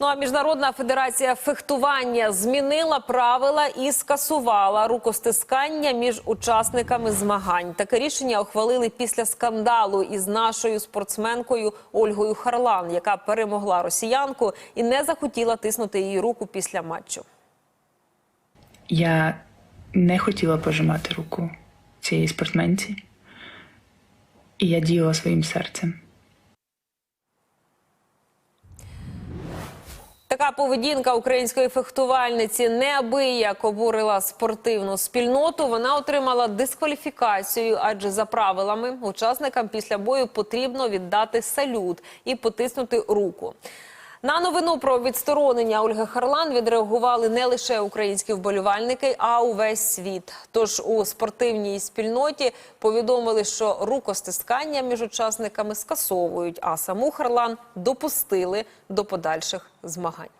Ну а міжнародна федерація фехтування змінила правила і скасувала рукостискання між учасниками змагань. Таке рішення ухвалили після скандалу із нашою спортсменкою Ольгою Харлан, яка перемогла росіянку і не захотіла тиснути її руку після матчу. Я не хотіла пожимати руку цієї спортсменці, і я діяла своїм серцем. Поведінка української фехтувальниці неабияк обурила спортивну спільноту. Вона отримала дискваліфікацію, адже за правилами учасникам після бою потрібно віддати салют і потиснути руку. На новину про відсторонення Ольги Харлан відреагували не лише українські вболівальники, а увесь світ. Тож у спортивній спільноті повідомили, що рукостискання між учасниками скасовують, а саму Харлан допустили до подальших змагань.